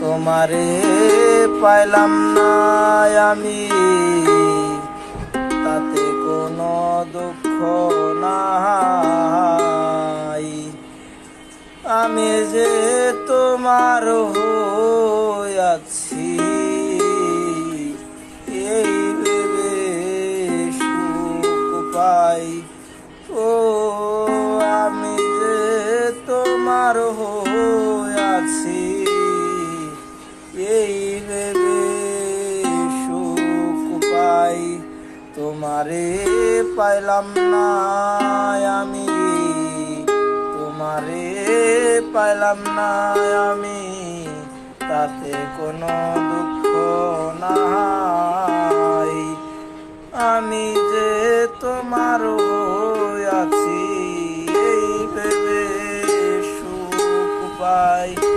তোমারে পাইলাম না আমি। তাতে কোনো দুঃখ নাই। আমি যে তোমার হইয়াছি এই ভেবে সুখ পাই। ও, আমি যে তোমার হইয়াছি এই সুখ পাই। তোমারে পাইলাম না আমি। তোমারে পাইলাম না আমি। তাতে কোনো দুঃখ নাই। আমি যে তোমার আছি, এই ভেবে সুখ পাই।